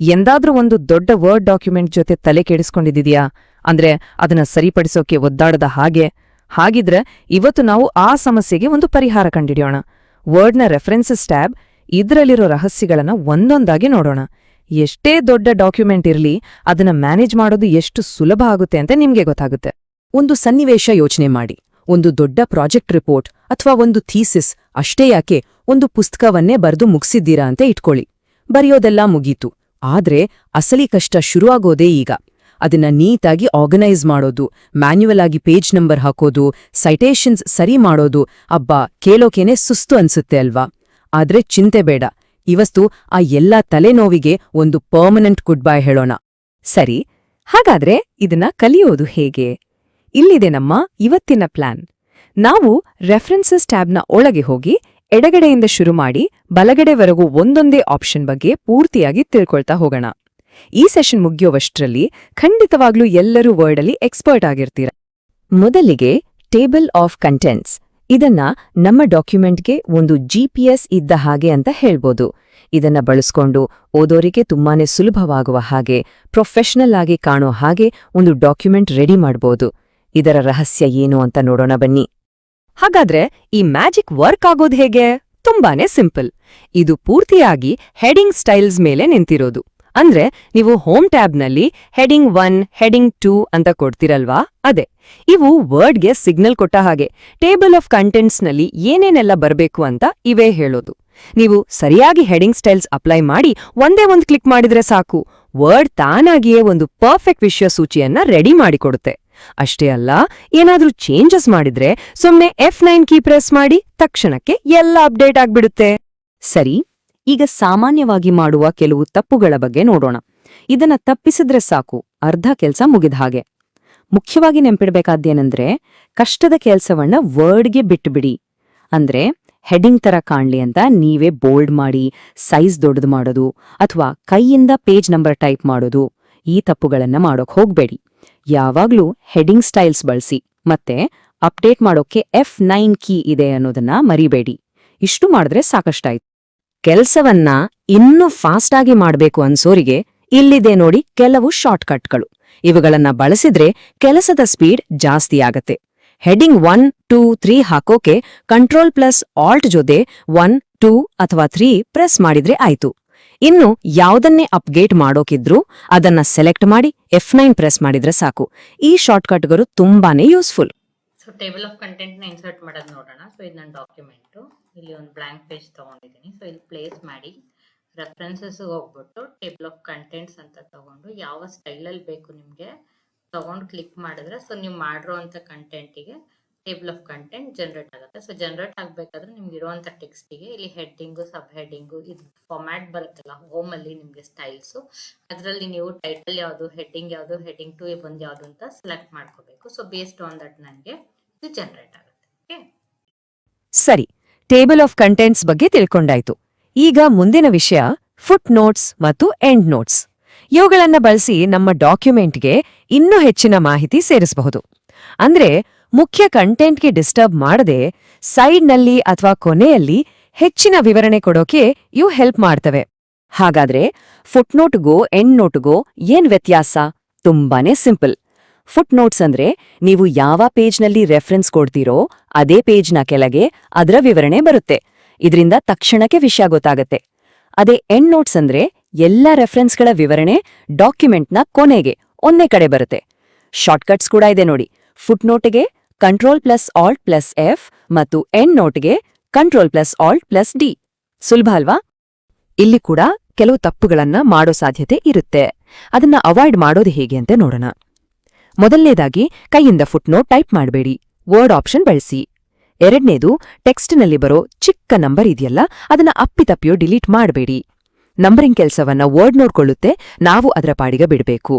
ಎಂದಾದ್ರೂ ಒಂದು ದೊಡ್ಡ word document ಜೊತೆ ತಲೆ ಕೆಡಿಸ್ಕೊಂಡಿದ್ಯಾ ಅಂದ್ರೆ ಅದನ್ನ ಸರಿಪಡಿಸೋಕೆ ಒದ್ದಾಡದ ಹಾಗೆ? ಹಾಗಿದ್ರೆ ಇವತ್ತು ನಾವು ಆ ಸಮಸ್ಯೆಗೆ ಒಂದು ಪರಿಹಾರ ಕಂಡಿಡಿಯೋಣ. ವರ್ಡ್ನ ರೆಫರೆನ್ಸಸ್ ಟ್ಯಾಬ್ ಇದ್ರಲ್ಲಿರೋ ರಹಸ್ಯಗಳನ್ನ ಒಂದೊಂದಾಗಿ ನೋಡೋಣ. ಎಷ್ಟೇ ದೊಡ್ಡ ಡಾಕ್ಯುಮೆಂಟ್ ಇರಲಿ, ಅದನ್ನ ಮ್ಯಾನೇಜ್ ಮಾಡೋದು ಎಷ್ಟು ಸುಲಭ ಆಗುತ್ತೆ ಅಂತ ನಿಮ್ಗೆ ಗೊತ್ತಾಗುತ್ತೆ. ಒಂದು ಸನ್ನಿವೇಶ ಯೋಚನೆ ಮಾಡಿ. ಒಂದು ದೊಡ್ಡ ಪ್ರಾಜೆಕ್ಟ್ ರಿಪೋರ್ಟ್ ಅಥವಾ ಒಂದು ಥೀಸಿಸ್ ಅಷ್ಟೇ ಯಾಕೆ ಒಂದು ಪುಸ್ತಕವನ್ನೇ ಬರೆದು ಮುಗಿಸಿದ್ದೀರಾ ಅಂತ ಇಟ್ಕೊಳ್ಳಿ. ಬರೆಯೋದೆಲ್ಲ ಮುಗೀತು. ಆದ್ರೆ ಅಸಲಿ ಕಷ್ಟ ಶುರುವಾಗೋದೇ ಈಗ. ಅದನ್ನ ನೀಟಾಗಿ ಆರ್ಗನೈಸ್ ಮಾಡೋದು ಮ್ಯಾನ್ಯುವಲ್ ಆಗಿ ಪೇಜ್ ನಂಬರ್ ಹಾಕೋದು ಸೈಟೇಷನ್ಸ್ ಸರಿ ಮಾಡೋದು, ಅಬ್ಬ, ಕೇಳೋಕೇನೆ ಸುಸ್ತು ಅನ್ಸುತ್ತೆ ಅಲ್ವಾ? ಆದ್ರೆ ಚಿಂತೆ ಬೇಡ. ಇವಸ್ತು ಆ ಎಲ್ಲಾ ತಲೆನೋವಿಗೆ ಒಂದು ಪರ್ಮನೆಂಟ್ ಗುಡ್ ಬೈ ಹೇಳೋಣ. ಸರಿ, ಹಾಗಾದ್ರೆ ಇದನ್ನ ಕಲಿಯೋದು ಹೇಗೆ? ಇಲ್ಲಿದೆ ನಮ್ಮ ಇವತ್ತಿನ ಪ್ಲಾನ್ ನಾವು ರೆಫರೆನ್ಸಸ್ ಟ್ಯಾಬ್ನ ಒಳಗೆ ಹೋಗಿ ಎಡಗಡೆಯಿಂದ ಶುರು ಮಾಡಿ ಬಲಗಡೆವರೆಗೂ ಒಂದೊಂದೇ ಆಪ್ಷನ್ ಬಗ್ಗೆ ಪೂರ್ತಿಯಾಗಿ ತಿಳ್ಕೊಳ್ತಾ ಹೋಗೋಣ. ಈ ಸೆಷನ್ ಮುಗಿಯುವಷ್ಟರಲ್ಲಿ ಖಂಡಿತವಾಗ್ಲೂ ಎಲ್ಲರೂ ವರ್ಡಲ್ಲಿ ಎಕ್ಸ್ಪರ್ಟ್ ಆಗಿರ್ತೀರ. ಮೊದಲಿಗೆ ಟೇಬಲ್ ಆಫ್ ಕಂಟೆಂಟ್ಸ್ ಇದನ್ನ ನಮ್ಮ ಡಾಕ್ಯುಮೆಂಟ್ಗೆ ಒಂದು ಜಿಪಿಎಸ್ ಇದ್ದ ಹಾಗೆ ಅಂತ ಹೇಳ್ಬೋದು. ಇದನ್ನ ಬಳಸ್ಕೊಂಡು ಓದೋರಿಗೆ ತುಂಬಾನೇ ಸುಲಭವಾಗುವ ಹಾಗೆ ಪ್ರೊಫೆಷನಲ್ ಆಗಿ ಕಾಣೋ ಹಾಗೆ ಒಂದು ಡಾಕ್ಯುಮೆಂಟ್ ರೆಡಿ ಮಾಡ್ಬೋದು. ಇದರ ರಹಸ್ಯ ಏನು ಅಂತ ನೋಡೋಣ ಬನ್ನಿ. ಹಾಗಾದ್ರೆ ಈ ಮ್ಯಾಜಿಕ್ ವರ್ಕ್ ಆಗೋದು ಹೇಗೆ? ತುಂಬಾನೇ ಸಿಂಪಲ್. ಇದು ಪೂರ್ತಿಯಾಗಿ ಹೆಡಿಂಗ್ ಸ್ಟೈಲ್ಸ್ ಮೇಲೆ ನಿಂತಿರೋದು. ಅಂದ್ರೆ ನೀವು ಹೋಮ್ ಟ್ಯಾಬ್ನಲ್ಲಿ ಹೆಡಿಂಗ್ ಒನ್, ಹೆಡಿಂಗ್ ಟೂ ಅಂತ ಕೊಡ್ತಿರಲ್ವಾ? ಅದೇ. ಇವು ವರ್ಡ್ಗೆ ಸಿಗ್ನಲ್ ಕೊಟ್ಟ ಹಾಗೆ ಟೇಬಲ್ ಆಫ್ ಕಂಟೆಂಟ್ಸ್ನಲ್ಲಿ ಏನೇನೆಲ್ಲ ಬರಬೇಕು ಅಂತ ಇವೇ ಹೇಳೋದು. ನೀವು ಸರಿಯಾಗಿ ಹೆಡಿಂಗ್ ಸ್ಟೈಲ್ಸ್ ಅಪ್ಲೈ ಮಾಡಿ ಒಂದೇ ಒಂದು ಕ್ಲಿಕ್ ಮಾಡಿದ್ರೆ ಸಾಕು. ವರ್ಡ್ ತಾನಾಗಿಯೇ ಒಂದು ಪರ್ಫೆಕ್ಟ್ ವಿಷಯ ಸೂಚಿಯನ್ನ ರೆಡಿ ಮಾಡಿಕೊಡುತ್ತೆ. ಅಷ್ಟೇ ಅಲ್ಲ, ಏನಾದ್ರೂ ಚೇಂಜಸ್ ಮಾಡಿದ್ರೆ ಸುಮ್ಮನೆ ಎಫ್ ನೈನ್ ಕೀ ಪ್ರೆಸ್ ಮಾಡಿ ತಕ್ಷಣಕ್ಕೆ ಎಲ್ಲ ಅಪ್ಡೇಟ್ ಆಗ್ಬಿಡುತ್ತೆ. ಸರಿ, ಈಗ ಸಾಮಾನ್ಯವಾಗಿ ಮಾಡುವ ಕೆಲವು ತಪ್ಪುಗಳ ಬಗ್ಗೆ ನೋಡೋಣ. ಇದನ್ನ ತಪ್ಪಿಸಿದ್ರೆ ಸಾಕು, ಅರ್ಧ ಕೆಲಸ ಮುಗಿದ ಹಾಗೆ. ಮುಖ್ಯವಾಗಿ ನೆನ್ಪಿಡ್ಬೇಕಾದ್ದೇನೆಂದ್ರೆ ಕಷ್ಟದ ಕೆಲಸವನ್ನ ವರ್ಡ್ಗೆ ಬಿಟ್ಬಿಡಿ. ಅಂದ್ರೆ ಹೆಡಿಂಗ್ ತರ ಕಾಣ್ಲಿ ಅಂತ ನೀವೇ ಬೋಲ್ಡ್ ಮಾಡಿ ಸೈಜ್ ದೊಡ್ಡದು ಮಾಡೋದು, ಅಥವಾ ಕೈಯಿಂದ ಪೇಜ್ ನಂಬರ್ ಟೈಪ್ ಮಾಡೋದು, ಈ ತಪ್ಪುಗಳನ್ನ ಮಾಡೋಕ್ ಹೋಗ್ಬೇಡಿ. ಯಾವಾಗ್ಲೂ ಹೆಡಿಂಗ್ ಸ್ಟೈಲ್ಸ್ ಬಳಸಿ, ಮತ್ತೆ ಅಪ್ಡೇಟ್ ಮಾಡೋಕೆ ಎಫ್ ನೈನ್ ಕೀ ಇದೆ ಅನ್ನೋದನ್ನ ಮರಿಬೇಡಿ. ಇಷ್ಟು ಮಾಡಿದ್ರೆ ಸಾಕಷ್ಟಾಯ್ತು. ಕೆಲಸವನ್ನ ಇನ್ನೂ ಫಾಸ್ಟ್ ಆಗಿ ಮಾಡಬೇಕು ಅನ್ಸೋರಿಗೆ ಇಲ್ಲಿದೆ ನೋಡಿ ಕೆಲವು ಶಾರ್ಟ್ಕಟ್ಗಳು. ಇವುಗಳನ್ನ ಬಳಸಿದ್ರೆ ಕೆಲಸದ ಸ್ಪೀಡ್ ಜಾಸ್ತಿ ಆಗತ್ತೆ. ಹೆಡಿಂಗ್ ಒನ್ ಟೂ ತ್ರೀ ಹಾಕೋಕೆ ಕಂಟ್ರೋಲ್ ಪ್ಲಸ್ ಆಲ್ಟ್ ಜೊತೆ ಒನ್ ಟೂ ಅಥವಾ ತ್ರೀ ಪ್ರೆಸ್ ಮಾಡಿದ್ರೆ ಆಯ್ತು. ಇನ್ನು ಯಾವುದನ್ನೇ ಅಪ್ಗೇಟ್ ಮಾಡೋಕಿದ್ರೂ ಅದನ್ನ ಸೆಲೆಕ್ಟ್ ಮಾಡಿ ಎಫ್ ನೈನ್ ಪ್ರೆಸ್ ಮಾಡಿದ್ರೆ ಸಾಕು. ಈ ಶಾರ್ಟ್ಕಟ್ಗಳು ತುಂಬಾನೇ ಯೂಸ್ಫುಲ್. ಸೊ ಟೇಬಲ್ ಆಫ್ ಕಂಟೆಂಟ್ನ ಇನ್ಸರ್ಟ್ ಮಾಡೋದು ನೋಡೋಣ. ಸೊ ಇದು ನನ್ನ ಡಾಕ್ಯುಮೆಂಟು ಇಲ್ಲಿ ಒಂದು ಬ್ಲ್ಯಾಂಕ್ ಪೇಜ್ ತೊಗೊಂಡಿದ್ದೀನಿ ಸೊ ಇಲ್ಲಿ ಪ್ಲೇಸ್ ಮಾಡಿ. ರೆಫರೆನ್ಸಸ್ ಹೋಗ್ಬಿಟ್ಟು ಟೇಬಲ್ ಆಫ್ ಕಂಟೆಂಟ್ಸ್ ಅಂತ ತಗೊಂಡು ಯಾವ ಸ್ಟೈಲಲ್ಲಿ ಬೇಕು ನಿಮಗೆ ತಗೊಂಡು ಕ್ಲಿಕ್ ಮಾಡಿದ್ರೆ ಸೊ ನೀವು ಮಾಡಿರೋ ಅಂಥ ಕಂಟೆಂಟಿಗೆ ಟೇಬಲ್ ಆಫ್ ಕಂಟೆಂಟ್ ಜನರೇಟ್ ಆಗುತ್ತೆ. ಸೊ ಜನರೇಟ್ ಆಗಬೇಕಾದ್ರೆ ನಿಮ್ಗೆ ಇರುವಂಥ ಟೆಕ್ಸ್ಟಿಗೆ ಇಲ್ಲಿ ಹೆಡ್ಡಿಂಗು ಸಬ್ ಹೆಡ್ಡಿಂಗು ಇದು ಫಾರ್ಮ್ಯಾಟ್ ಬರುತ್ತಲ್ಲ ಹೋಮಲ್ಲಿ ನಿಮಗೆ ಸ್ಟೈಲ್ಸು ಅದರಲ್ಲಿ ನೀವು ಟೈಟಲ್ ಯಾವುದು ಹೆಡ್ಡಿಂಗ್ ಯಾವುದು ಹೆಡ್ಡಿಂಗ್ ಟು ಬಂದು ಯಾವುದು ಅಂತ ಸೆಲೆಕ್ಟ್ ಮಾಡ್ಕೋಬೇಕು. ಸೊ ಬೇಸ್ಡ್ ಆನ್ ದಟ್ ನನಗೆ ಇದು ಜನರೇಟ್ ಆಗುತ್ತೆ. ಓಕೆ ಸರಿ ಟೇಬಲ್ ಆಫ್ ಕಂಟೆಂಟ್ಸ್ ಬಗ್ಗೆ ತಿಳ್ಕೊಂಡಾಯ್ತು. ಈಗ ಮುಂದಿನ ವಿಷಯ ಫುಟ್ ನೋಟ್ಸ್ ಮತ್ತು ಎಂಡ್ ನೋಟ್ಸ್ ಇವುಗಳನ್ನ ಬಳಸಿ ನಮ್ಮ ಡಾಕ್ಯುಮೆಂಟ್ಗೆ ಇನ್ನೂ ಹೆಚ್ಚಿನ ಮಾಹಿತಿ ಸೇರಿಸಬಹುದು. ಅಂದ್ರೆ ಮುಖ್ಯ ಕಂಟೆಂಟ್ಗೆ ಡಿಸ್ಟರ್ಬ್ ಮಾಡದೆ ಸೈಡ್ನಲ್ಲಿ ಅಥವಾ ಕೊನೆಯಲ್ಲಿ ಹೆಚ್ಚಿನ ವಿವರಣೆ ಕೊಡೋಕೆ ಇವು ಹೆಲ್ಪ್ ಮಾಡ್ತವೆ. ಹಾಗಾದ್ರೆ ಫುಟ್ನೋಟ್ಗೂ ಎಂಡ್ ನೋಟ್ಗೋ ಏನ್ ವ್ಯತ್ಯಾಸ? ತುಂಬಾನೇ ಸಿಂಪಲ್. ಫುಟ್ ನೋಟ್ಸ್ ಅಂದ್ರೆ ನೀವು ಯಾವ ಪೇಜ್ನಲ್ಲಿ ರೆಫರೆನ್ಸ್ ಕೊಡ್ತೀರೋ ಅದೇ ಪೇಜ್ನ ಕೆಳಗೆ ಅದರ ವಿವರಣೆ ಬರುತ್ತೆ. ಇದರಿಂದ ತಕ್ಷಣಕ್ಕೆ ವಿಷಯ ಗೊತ್ತಾಗತ್ತೆ. ಅದೇ ಎಂಡ್ ನೋಟ್ಸ್ ಅಂದ್ರೆ ಎಲ್ಲ ರೆಫರೆನ್ಸ್ಗಳ ವಿವರಣೆ ಡಾಕ್ಯುಮೆಂಟ್ನ ಕೊನೆಗೆ, ಒಂದೇ ಕಡೆ ಬರುತ್ತೆ. ಶಾರ್ಟ್ಕಟ್ಸ್ ಕೂಡ ಇದೆ ನೋಡಿ. Foot ನೋಟ್ಗೆ control plus alt plus F ಮತ್ತು ಎಂಡ್ ನೋಟ್ಗೆ control plus alt plus D ಸುಲಭ ಅಲ್ವಾ? ಇಲ್ಲಿ ಕೂಡ ಕೆಲವು ತಪ್ಪುಗಳನ್ನ ಮಾಡೋ ಸಾಧ್ಯತೆ ಇರುತ್ತೆ. ಅದನ್ನ ಅವಾಯ್ಡ್ ಮಾಡೋದು ಹೇಗೆ ಅಂತ ನೋಡೋಣ. ಮೊದಲನೇದಾಗಿ ಕೈಯಿಂದ ಫುಟ್ನೋಟ್ ಟೈಪ್ ಮಾಡಬೇಡಿ. ವರ್ಡ್ ಆಪ್ಷನ್ ಬಳಸಿ. ಎರಡನೇದು ಟೆಕ್ಸ್ಟ್ನಲ್ಲಿ ಬರೋ ಚಿಕ್ಕ ನಂಬರ್ ಇದೆಯಲ್ಲ, ಅದನ್ನ ಅಪ್ಪಿತಪ್ಪಿಯೋ ಡಿಲೀಟ್ ಮಾಡಬೇಡಿ. ನಂಬರಿಂಗ್ ಕೆಲಸವನ್ನ ವರ್ಡ್ ನೋಡ್ಕೊಳ್ಳುತ್ತೆ, ನಾವು ಅದರ ಪಾಡಿಗೆ ಬಿಡಬೇಕು.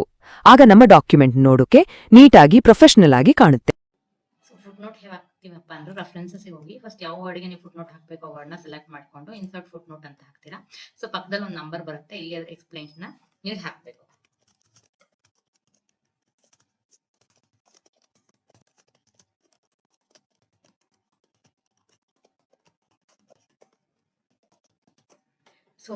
ಆಗ ನಮ್ಮ ಡಾಕ್ಯುಮೆಂಟ್ ನೋಡೋಕೆ ನೀಟಾಗಿ ಪ್ರೊಫೆಷನಲ್ ಆಗಿ ಕಾಣುತ್ತೆ. ಹಾಕ್ತೀವಪ್ಪ ಅಂದ್ರೆ ರೆಫರೆನ್ಸಸ್ಗೆ ಹೋಗಿ ಫಸ್ಟ್ ಯಾವ ವರ್ಡ್ಗೆ ನೀವು ಫುಟ್ ನೋಟ್ ಹಾಕಬೇಕು, ಆ ವರ್ಡ್ನ ಸೆಲೆಕ್ಟ್ ಮಾಡ್ಕೊಂಡು ಇನ್ಸರ್ಟ್ ಫುಟ್ ನೋಟ್ ಅಂತ ಹಾಕ್ತೀರಾ? ಸೊ ಪಕ್ಕದಲ್ಲಿ ಒಂದು ನಂಬರ್ ಬರುತ್ತೆ, ಇಲ್ಲಿ ಅದ್ರ ಎಕ್ಸ್ಪ್ಲೇನ್ಸ್ನ ನೀವು ಹಾಕಬೇಕು. ಸೊ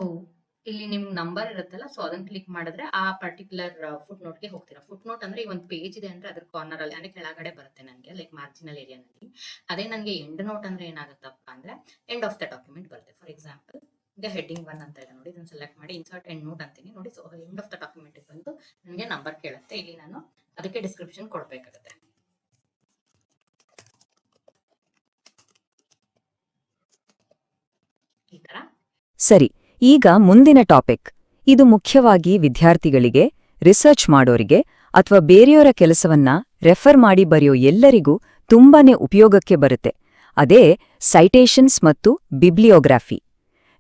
ಇಲ್ಲಿ ನಿಮ್ಗೆ ನಂಬರ್ ಇರುತ್ತಲ್ಲ ಸೊ ಅದನ್ನ ಕ್ಲಿಕ್ ಮಾಡಿದ್ರೆ ಆ ಪರ್ಟಿಕ್ಯುಲರ್ ಫುಟ್ ನೋಟ್ಗೆ ಹೋಗ್ತೀರಾ. ಫುಟ್ ನೋಟ್ ಅಂದ್ರೆ ಈ ಒಂದು ಪೇಜ್ ಇದೆ ಅಂದ್ರೆ ಅದ್ರ ಕಾರ್ನರ್ ಅಲ್ಲಿ, ಅಂದ್ರೆ ಕೆಳಗಡೆ ಬರುತ್ತೆ ನನಗೆ ಲೈಕ್ ಮಾರ್ಜಿನಲ್ ಏರಿಯಾನಲ್ಲಿ ಅದೇ ನನಗೆ ಎಂಡ್ ನೋಟ್ ಅಂದ್ರೆ ಏನಾಗುತ್ತಪ್ಪ ಅಂದ್ರೆ ಎಂಡ್ ಆಫ್ ದ ಡಾಕ್ಯುಮೆಂಟ್ ಬರುತ್ತೆ. ಫಾರ್ ಎಕ್ಸಾಂಪಲ್ ಈಗ ಹೆಡ್ಡಿಂಗ್ ಒನ್ ಅಂತ ಇದೆ ನೋಡಿ, ಇದನ್ನ ಸೆಲೆಕ್ಟ್ ಮಾಡಿ ಇನ್ಸರ್ಟ್ ಎಂಡ್ ನೋಟ್ ಅಂತೀನಿ ನೋಡಿ so end of the document ಬಂದು ನನಗೆ ನಂಬರ್ ಕೇಳುತ್ತೆ. ಇಲ್ಲಿ ನಾನು ಅದಕ್ಕೆ ಡಿಸ್ಕ್ರಿಪ್ಷನ್ ಕೊಡ್ಬೇಕಾಗುತ್ತೆ. ಈ ತರ. ಸರಿ ಈಗ ಮುಂದಿನ ಟಾಪಿಕ್. ಇದು ಮುಖ್ಯವಾಗಿ ವಿದ್ಯಾರ್ಥಿಗಳಿಗೆ, ರಿಸರ್ಚ್ ಮಾಡೋರಿಗೆ ಅಥವಾ ಬೇರೆಯವರ ಕೆಲಸವನ್ನ ರೆಫರ್ ಮಾಡಿ ಬರೆಯೋ ಎಲ್ಲರಿಗೂ ತುಂಬಾನೇ ಉಪಯೋಗಕ್ಕೆ ಬರುತ್ತೆ. ಅದೇ ಸೈಟೇಷನ್ಸ್ ಮತ್ತು ಬಿಬ್ಲಿಯೋಗ್ರಾಫಿ.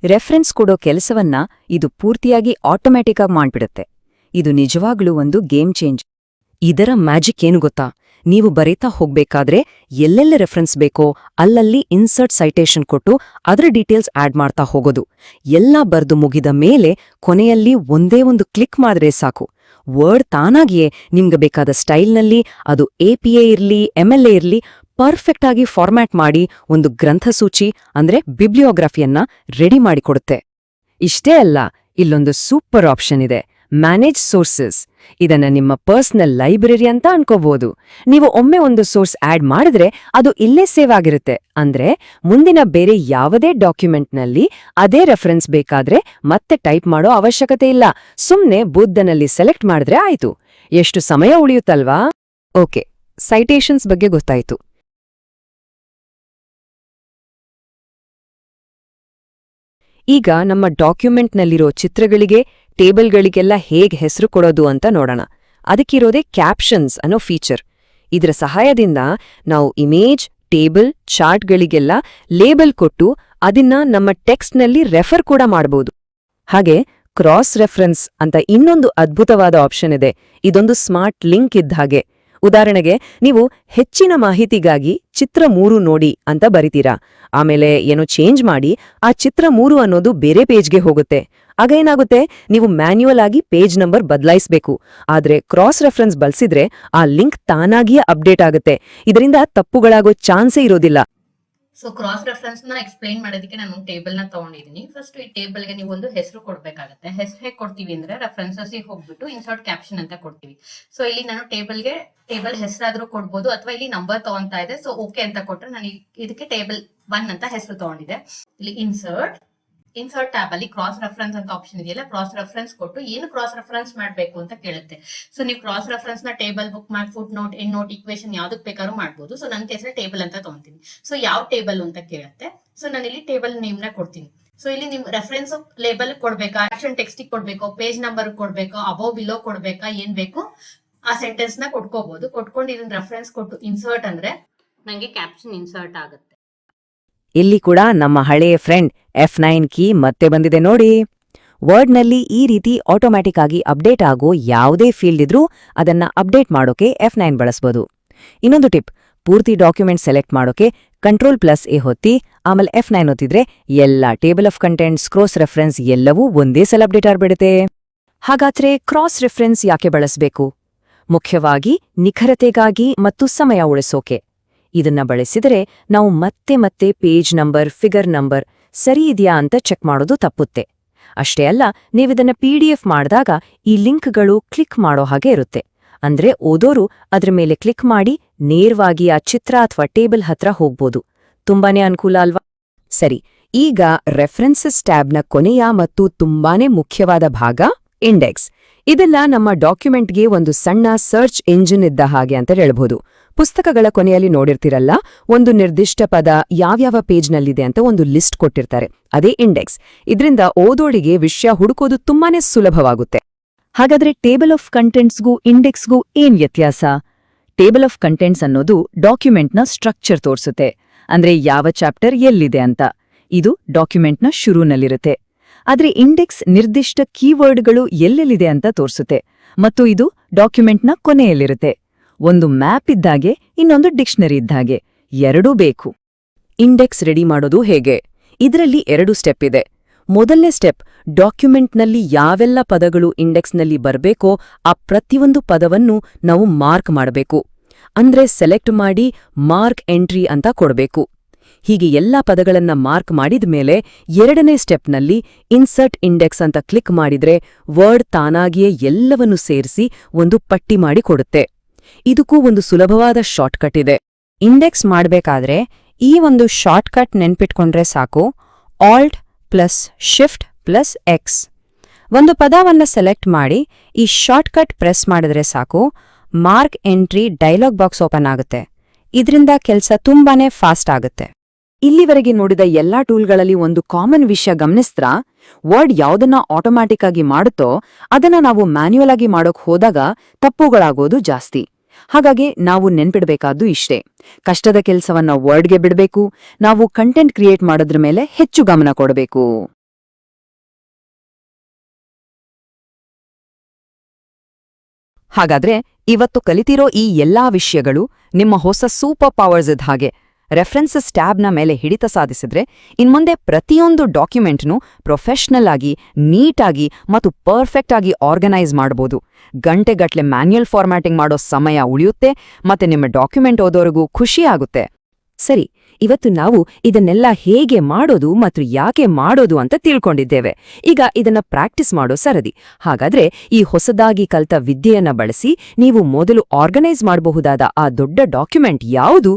ರೆಫರೆನ್ಸ್ ಕೊಡೋ ಕೆಲಸವನ್ನ ಇದು ಪೂರ್ತಿಯಾಗಿ ಆಟೋಮ್ಯಾಟಿಕ್ ಆಗಿ ಮಾಡ್ಬಿಡುತ್ತೆ. ಇದು ನಿಜವಾಗ್ಲೂ ಒಂದು ಗೇಮ್ ಚೇಂಜ್. ಇದರ ಮ್ಯಾಜಿಕ್ ಏನು ಗೊತ್ತಾ? ನೀವು ಬರೀತಾ ಹೋಗ್ಬೇಕಾದ್ರೆ ಎಲ್ಲೆಲ್ಲಿ ರೆಫರೆನ್ಸ್ ಬೇಕೋ ಅಲ್ಲಲ್ಲಿ ಇನ್ಸರ್ಟ್ ಸೈಟೇಷನ್ ಕೊಟ್ಟು ಅದರ ಡೀಟೇಲ್ಸ್ ಆಡ್ ಮಾಡ್ತಾ ಹೋಗೋದು. ಎಲ್ಲ ಬರೆದು ಮುಗಿದ ಮೇಲೆ ಕೊನೆಯಲ್ಲಿ ಒಂದೇ ಒಂದು ಕ್ಲಿಕ್ ಮಾಡಿದ್ರೆ ಸಾಕು. ವರ್ಡ್ ತಾನಾಗಿಯೇ ನಿಮ್ಗೆ ಬೇಕಾದ ಸ್ಟೈಲ್ನಲ್ಲಿ ಅದು ಎ ಇರ್ಲಿ ಎ ಇರ್ಲಿ ಪರ್ಫೆಕ್ಟ್ ಆಗಿ ಫಾರ್ಮ್ಯಾಟ್ ಮಾಡಿ ಒಂದು ಗ್ರಂಥಸೂಚಿ ಅಂದ್ರೆ ಬಿಬ್ಲಿಯೋಗ್ರಫಿಯನ್ನ ರೆಡಿ ಮಾಡಿಕೊಡುತ್ತೆ ಇಷ್ಟೇ ಅಲ್ಲ, ಇಲ್ಲೊಂದು ಸೂಪರ್ ಆಪ್ಷನ್ ಇದೆ. ಮ್ಯಾನೇಜ್ ಸೋರ್ಸಸ್ ಇದನ್ನ ನಿಮ್ಮ ಪರ್ಸನಲ್ ಲೈಬ್ರರಿ ಅಂತ ಅನ್ಕೋಬಹುದು ನೀವು ಒಮ್ಮೆ ಒಂದು ಸೋರ್ಸ್ ಆಡ್ ಮಾಡಿದ್ರೆ ಅದು ಇಲ್ಲೇ ಸೇವ್ ಆಗಿರುತ್ತೆ. ಅಂದ್ರೆ ಮುಂದಿನ ಬೇರೆ ಯಾವುದೇ ಡಾಕ್ಯುಮೆಂಟ್ನಲ್ಲಿ ಅದೇ ರೆಫರೆನ್ಸ್ ಬೇಕಾದ್ರೆ ಮತ್ತೆ ಟೈಪ್ ಮಾಡೋ ಅವಶ್ಯಕತೆ ಇಲ್ಲ. ಸುಮ್ನೆ ಬುದ್ಧನಲ್ಲಿ ಸೆಲೆಕ್ಟ್ ಮಾಡಿದ್ರೆ ಆಯ್ತು. ಎಷ್ಟು ಸಮಯ ಉಳಿಯುತ್ತಲ್ವಾ? ಓಕೆ ಸೈಟೇಷನ್ಸ್ ಬಗ್ಗೆ ಗೊತ್ತಾಯ್ತು. ಈಗ ನಮ್ಮ ಡಾಕ್ಯುಮೆಂಟ್ನಲ್ಲಿರೋ ಚಿತ್ರಗಳಿಗೆ ಟೇಬಲ್ಗಳಿಗೆಲ್ಲ ಹೇಗೆ ಹೆಸರು ಕೊಡೋದು ಅಂತ ನೋಡೋಣ. ಅದಕ್ಕಿರೋದೇ ಕ್ಯಾಪ್ಷನ್ಸ್ ಅನ್ನೋ ಫೀಚರ್. ಇದರ ಸಹಾಯದಿಂದ ನಾವು ಇಮೇಜ್, ಟೇಬಲ್, ಚಾರ್ಟ್ಗಳಿಗೆಲ್ಲ ಲೇಬಲ್ ಕೊಟ್ಟು ಅದನ್ನ ನಮ್ಮ ಟೆಕ್ಸ್ಟ್ನಲ್ಲಿ ರೆಫರ್ ಕೂಡ ಮಾಡಬಹುದು ಹಾಗೆ ಕ್ರಾಸ್ ರೆಫರೆನ್ಸ್ ಅಂತ ಇನ್ನೊಂದು ಅದ್ಭುತವಾದ ಆಪ್ಷನ್ ಇದೆ. ಇದೊಂದು ಸ್ಮಾರ್ಟ್ ಲಿಂಕ್ ಇದ್ದ ಹಾಗೆ. ಉದಾಹರಣೆಗೆ, ನೀವು ಹೆಚ್ಚಿನ ಮಾಹಿತಿಗಾಗಿ ಚಿತ್ರ ಮೂರು ನೋಡಿ ಅಂತ ಬರಿತೀರಾ? ಆಮೇಲೆ ಏನೋ ಚೇಂಜ್ ಮಾಡಿ ಆ ಚಿತ್ರ ಮೂರು ಅನ್ನೋದು ಬೇರೆ ಪೇಜ್ಗೆ ಹೋಗುತ್ತೆ. ಆಗ ಏನಾಗುತ್ತೆ? ನೀವು ಮ್ಯಾನ್ಯುವಲ್ ಆಗಿ ಪೇಜ್ ನಂಬರ್ ಬದಲಾಯಿಸಬೇಕು. ಆದ್ರೆ ಕ್ರಾಸ್ ರೆಫರೆನ್ಸ್ ಬಳಸಿದ್ರೆ ಆ ಲಿಂಕ್ ತಾನಾಗಿಯೇ ಅಪ್ಡೇಟ್ ಆಗುತ್ತೆ. ಇದರಿಂದ ತಪ್ಪುಗಳಾಗೋ ಚಾನ್ಸೇ ಇರೋದಿಲ್ಲ. ಸೊ ಕ್ರಾಸ್ ರೆಫರೆನ್ಸ್ನ ಎಕ್ಸ್ಪ್ಲೈನ್ ಮಾಡೋದಕ್ಕೆ ನಾನು ಟೇಬಲ್ನ ತಗೊಂಡಿದ್ದೀನಿ ಫಸ್ಟ್ ಈ ಟೇಬಲ್ಗೆ ನೀವು ಒಂದು ಹೆಸರು ಕೊಡ್ಬೇಕಾಗತ್ತೆ. ಹೆಸರು ಹೇಗೆ ಕೊಡ್ತೀವಿ ಅಂದ್ರೆ ರೆಫರೆನ್ಸಸ್ ಹೋಗ್ಬಿಟ್ಟು ಇನ್ಸರ್ಟ್ ಕ್ಯಾಪ್ಷನ್ ಅಂತ ಕೊಡ್ತೀವಿ. ಸೊ ಇಲ್ಲಿ ನಾನು ಟೇಬಲ್ಗೆ ಟೇಬಲ್ ಹೆಸರಾದ್ರೂ ಕೊಡ್ಬೋದು ಅಥವಾ ಇಲ್ಲಿ ನಂಬರ್ ತಗೊಂತಾ ಇದೆ. ಸೊ ಓಕೆ ಅಂತ ಕೊಟ್ರೆ ನಾನು ಇದಕ್ಕೆ ಟೇಬಲ್ ಒನ್ ಅಂತ ಹೆಸರು ತಗೊಂಡಿದೆ ಇಲ್ಲಿ ಇನ್ಸರ್ಟ್ ಇನ್ಸರ್ಟ್ ಟ್ಯಾಬ್ ಅಲ್ಲಿ ಕ್ರಾಸ್ ರೆಫರೆನ್ಸ್ ಅಂತ ಆಪ್ಷನ್ ಇದೆಯಲ್ಲ ಕ್ರಾಸ್ ರೆಫರೆನ್ಸ್ ಕೊಟ್ಟು ಏನು ಕ್ರಾಸ್ ರೆಫರೆನ್ಸ್ ಮಾಡಬೇಕು ಅಂತ ಕೇಳುತ್ತೆ. ಸೊ ನೀವು cross ರೆಫರೆನ್ಸ್ನ table bookmark footnote endnote equation ಯಾವ್ದಕ್ ಬೇಕಾದ್ರೂ ಮಾಡ್ಬೋದು. ಸೊ ನನ್ನ ಕೇಸಲ್ಲಿ ಟೇಬಲ್ ಅಂತ ತಗೊಂತೀನಿ. ಸೊ ಯಾವ ಟೇಬಲ್ ಅಂತ ಕೇಳುತ್ತೆ? ಸೊ ನಾನು ಇಲ್ಲಿ ಟೇಬಲ್ ನೇಮ್ನ ಕೊಡ್ತೀನಿ. ಸೊ ಇಲ್ಲಿ ನಿಮ್ ರೆಫರೆನ್ಸ್ ಲೇಬಲ್ ಕೊಡ್ಬೇಕಾ? ಆಕ್ಷನ್ ಟೆಕ್ಸ್ಟ್ ಕೊಡ್ಬೇಕು? ಪೇಜ್ ನಂಬರ್ ಕೊಡ್ಬೇಕಾ? ಅಬೋ ಬಿಲೋ ಕೊಡ್ಬೇಕಾ? ಏನ್ ಬೇಕು? ಆ ಸೆಂಟೆನ್ಸ್ನ ಕೊಟ್ಕೋಬಹುದು ಕೊಟ್ಕೊಂಡು ಇದನ್ನ ರೆಫರೆನ್ಸ್ ಕೊಟ್ಟು ಇನ್ಸರ್ಟ್ ಅಂದ್ರೆ ನಂಗೆ ಕ್ಯಾಪ್ಷನ್ ಇನ್ಸರ್ಟ್ ಆಗುತ್ತೆ. ಇಲ್ಲಿ ಕೂಡ ನಮ್ಮ ಹಳೆಯ ಫ್ರೆಂಡ್ ಎಫ್ ನೈನ್ ಕೀ ಮತ್ತೆ ಬಂದಿದೆ ನೋಡಿ. ವರ್ಡ್ನಲ್ಲಿ ಈ ರೀತಿ ಆಟೋಮ್ಯಾಟಿಕ್ ಆಗಿ ಅಪ್ಡೇಟ್ ಆಗೋ ಯಾವುದೇ ಫೀಲ್ಡ್ ಇದ್ರೂ ಅದನ್ನ ಅಪ್ಡೇಟ್ ಮಾಡೋಕೆ ಎಫ್ ನೈನ್ ಬಳಸ್ಬೋದು. ಇನ್ನೊಂದು ಟಿಪ್, ಪೂರ್ತಿ ಡಾಕ್ಯುಮೆಂಟ್ ಸೆಲೆಕ್ಟ್ ಮಾಡೋಕೆ ಕಂಟ್ರೋಲ್ ಪ್ಲಸ್ ಎ ಹೊತ್ತಿ ಆಮೇಲೆ ಎಫ್ ನೈನ್ ಹೊತ್ತಿದ್ರೆ ಎಲ್ಲ table of contents cross reference ಎಲ್ಲವೂ ಒಂದೇ ಸಲ ಅಪ್ಡೇಟ್ ಆಗ್ಬಿಡುತ್ತೆ. ಹಾಗಾದ್ರೆ ಕ್ರಾಸ್ ರೆಫರೆನ್ಸ್ ಯಾಕೆ ಬಳಸಬೇಕು? ಮುಖ್ಯವಾಗಿ ನಿಖರತೆಗಾಗಿ ಮತ್ತು ಸಮಯ ಉಳಿಸೋಕೆ. ಇದನ್ನ ಬಳಸಿದರೆ ನಾವು ಮತ್ತೆ ಮತ್ತೆ ಪೇಜ್ ನಂಬರ್ ಫಿಗರ್ ನಂಬರ್ ಸರಿ ಇದೆಯಾ ಅಂತ ಚೆಕ್ ಮಾಡೋದು ತಪ್ಪುತ್ತೆ. ಅಷ್ಟೇ ಅಲ್ಲ, ನೀವಿದನ್ನ ಎಫ್ ಮಾಡಿದಾಗ ಈ ಲಿಂಕ್ಗಳು ಕ್ಲಿಕ್ ಮಾಡೋ ಹಾಗೆ ಇರುತ್ತೆ. ಅಂದ್ರೆ ಓದೋರು ಅದ್ರ ಮೇಲೆ ಕ್ಲಿಕ್ ಮಾಡಿ ನೇರವಾಗಿ ಆ ಚಿತ್ರ ಅಥವಾ ಟೇಬಲ್ ಹತ್ರ ಹೋಗ್ಬೋದು. ತುಂಬಾನೇ ಅನುಕೂಲ ಅಲ್ವಾ? ಸರಿ, ಈಗ ರೆಫರೆನ್ಸಸ್ ಟ್ಯಾಬ್ನ ಕೊನೆಯ ಮತ್ತು ತುಂಬಾನೇ ಮುಖ್ಯವಾದ ಭಾಗ ಇಂಡೆಕ್ಸ್ ಇದೆಲ್ಲ ನಮ್ಮ ಡಾಕ್ಯುಮೆಂಟ್ಗೆ ಒಂದು ಸಣ್ಣ ಸರ್ಚ್ ಎಂಜಿನ್ ಇದ್ದ ಹಾಗೆ ಅಂತ ಹೇಳ್ಬೋದು. ಪುಸ್ತಕಗಳ ಕೊನೆಯಲ್ಲಿ ನೋಡಿರ್ತಿರಲ್ಲ, ಒಂದು ನಿರ್ದಿಷ್ಟ ಪದ ಯಾವ್ಯಾವ ಪೇಜ್ನಲ್ಲಿದೆ ಅಂತ ಒಂದು ಲಿಸ್ಟ್ ಕೊಟ್ಟಿರ್ತಾರೆ. ಅದೇ ಇಂಡೆಕ್ಸ್. ಇದರಿಂದ ಓದೋಡಿಗೆ ವಿಷಯ ಹುಡುಕೋದು ತುಂಬಾನೇ ಸುಲಭವಾಗುತ್ತೆ. ಹಾಗಾದ್ರೆ ಟೇಬಲ್ ಆಫ್ ಕಂಟೆಂಟ್ಸ್ಗೂ ಇಂಡೆಕ್ಸ್ಗೂ ಏನ್ ವ್ಯತ್ಯಾಸ? ಟೇಬಲ್ ಆಫ್ ಕಂಟೆಂಟ್ಸ್ ಅನ್ನೋದು ಡಾಕ್ಯುಮೆಂಟ್ನ ಸ್ಟ್ರಕ್ಚರ್ ತೋರಿಸುತ್ತೆ. ಅಂದ್ರೆ ಯಾವ ಚಾಪ್ಟರ್ ಎಲ್ಲಿದೆ ಅಂತ. ಇದು ಡಾಕ್ಯುಮೆಂಟ್ನ ಶುರುನಲ್ಲಿರುತ್ತೆ. ಆದ್ರೆ ಇಂಡೆಕ್ಸ್ ನಿರ್ದಿಷ್ಟ ಕೀವರ್ಡ್ಗಳು ಎಲ್ಲೆಲ್ಲಿದೆ ಅಂತ ತೋರಿಸುತ್ತೆ. ಮತ್ತು ಇದು ಡಾಕ್ಯುಮೆಂಟ್ನ ಕೊನೆಯಲ್ಲಿರುತ್ತೆ. ಒಂದು ಮ್ಯಾಪ್ ಇದ್ದಾಗೆ, ಇನ್ನೊಂದು ಡಿಕ್ಷನರಿ ಇದ್ದಾಗೆ. ಎರಡೂ ಬೇಕು. ಇಂಡೆಕ್ಸ್ ರೆಡಿ ಮಾಡೋದು ಹೇಗೆ? ಇದರಲ್ಲಿ ಎರಡು ಸ್ಟೆಪ್ ಇದೆ. ಮೊದಲನೇ ಸ್ಟೆಪ್, ಡಾಕ್ಯುಮೆಂಟ್ನಲ್ಲಿ ಯಾವೆಲ್ಲ ಪದಗಳು ಇಂಡೆಕ್ಸ್ನಲ್ಲಿ ಬರಬೇಕೋ ಆ ಪ್ರತಿಯೊಂದು ಪದವನ್ನು ನಾವು ಮಾರ್ಕ್ ಮಾಡಬೇಕು. ಅಂದ್ರೆ ಸೆಲೆಕ್ಟ್ ಮಾಡಿ ಮಾರ್ಕ್ ಎಂಟ್ರಿ ಅಂತ ಕೊಡಬೇಕು. ಹೀಗೆ ಎಲ್ಲಾ ಪದಗಳನ್ನ ಮಾರ್ಕ್ ಮಾಡಿದ ಮೇಲೆ ಎರಡನೇ ಸ್ಟೆಪ್ನಲ್ಲಿ ಇನ್ಸರ್ಟ್ ಇಂಡೆಕ್ಸ್ ಅಂತ ಕ್ಲಿಕ್ ಮಾಡಿದ್ರೆ ವರ್ಡ್ ತಾನಾಗಿಯೇ ಎಲ್ಲವನ್ನೂ ಸೇರಿಸಿ ಒಂದು ಪಟ್ಟಿ ಮಾಡಿ ಕೊಡುತ್ತೆ. ಇದಕ್ಕೂ ಒಂದು ಸುಲಭವಾದ ಶಾರ್ಟ್ಕಟ್ ಇದೆ. ಇಂಡೆಕ್ಸ್ ಮಾಡಬೇಕಾದ್ರೆ ಈ ಒಂದು ಶಾರ್ಟ್ಕಟ್ ನೆನ್ಪಿಟ್ಕೊಂಡ್ರೆ ಸಾಕು. Alt plus shift plus X. ಒಂದು ಪದವನ್ನ ಸೆಲೆಕ್ಟ್ ಮಾಡಿ ಈ ಶಾರ್ಟ್ಕಟ್ ಪ್ರೆಸ್ ಮಾಡಿದ್ರೆ ಸಾಕು. Mark entry dialog box open ಆಗುತ್ತೆ. ಇದರಿಂದ ಕೆಲಸ ತುಂಬಾನೇ ಫಾಸ್ಟ್ ಆಗುತ್ತೆ. ಇಲ್ಲಿವರೆಗೆ ನೋಡಿದ ಎಲ್ಲಾ ಟೂಲ್ಗಳಲ್ಲಿ ಒಂದು ಕಾಮನ್ ವಿಷಯ ಗಮನಿಸ್ತ್ರಾ? ವರ್ಡ್ ಯಾವುದನ್ನ ಆಟೋಮ್ಯಾಟಿಕ್ ಆಗಿ ಮಾಡುತ್ತೋ, ಅದನ್ನ ನಾವು ಮ್ಯಾನ್ಯುಯಲ್ ಆಗಿ ಮಾಡೋಕ್ ಹೋದಾಗ ತಪ್ಪುಗಳಾಗೋದು ಜಾಸ್ತಿ. ಹಾಗಾಗಿ ನಾವು ನೆನ್ಪಿಡ್ಬೇಕಾದ್ದು ಇಷ್ಟೇ. ಕಷ್ಟದ ಕೆಲಸವನ್ನ ವರ್ಡ್ಗೆ ಬಿಡಬೇಕು, ನಾವು ಕಂಟೆಂಟ್ ಕ್ರಿಯೇಟ್ ಮಾಡೋದ್ರ ಮೇಲೆ ಹೆಚ್ಚು ಗಮನ ಕೊಡಬೇಕು. ಹಾಗಾದ್ರೆ, ಇವತ್ತು ಕಲಿತಿರೋ ಈ ಎಲ್ಲಾ ವಿಷಯಗಳು ನಿಮ್ಮ ಹೊಸ ಸೂಪರ್ ಪವರ್ಸ್ ಇದ್ದ ಹಾಗೆ. ರೆಫರೆನ್ಸಸ್ ಟ್ಯಾಬ್ನ ಮೇಲೆ ಹಿಡಿತ ಸಾಧಿಸಿದ್ರೆ ಇನ್ಮುಂದೆ ಪ್ರತಿಯೊಂದು ಡಾಕ್ಯುಮೆಂಟ್ನು ಪ್ರೊಫೆಷನಲ್ ಆಗಿ, ನೀಟಾಗಿ ಮತ್ತು ಪರ್ಫೆಕ್ಟ್ ಆಗಿ ಆರ್ಗನೈಸ್ ಮಾಡ್ಬೋದು. ಗಂಟೆಗಟ್ಲೆ ಮ್ಯಾನ್ಯುಯಲ್ ಫಾರ್ಮ್ಯಾಟಿಂಗ್ ಮಾಡೋ ಸಮಯ ಉಳಿಯುತ್ತೆ ಮತ್ತೆ ನಿಮ್ಮ ಡಾಕ್ಯುಮೆಂಟ್ ಓದೋರಿಗೂ ಖುಷಿ ಆಗುತ್ತೆ. ಸರಿ, ಇವತ್ತು ನಾವು ಇದನ್ನೆಲ್ಲ ಹೇಗೆ ಮಾಡೋದು ಮತ್ತು ಯಾಕೆ ಮಾಡೋದು ಅಂತ ತಿಳ್ಕೊಂಡಿದ್ದೇವೆ. ಈಗ ಇದನ್ನ ಪ್ರಾಕ್ಟೀಸ್ ಮಾಡೋ ಸರದಿ. ಹಾಗಾದ್ರೆ ಈ ಹೊಸದಾಗಿ ಕಲ್ತ ವಿದ್ಯೆಯನ್ನ ಬಳಸಿ ನೀವು ಮೊದಲು ಆರ್ಗನೈಸ್ ಮಾಡಬಹುದಾದ ಆ ದೊಡ್ಡ ಡಾಕ್ಯುಮೆಂಟ್ ಯಾವುದು?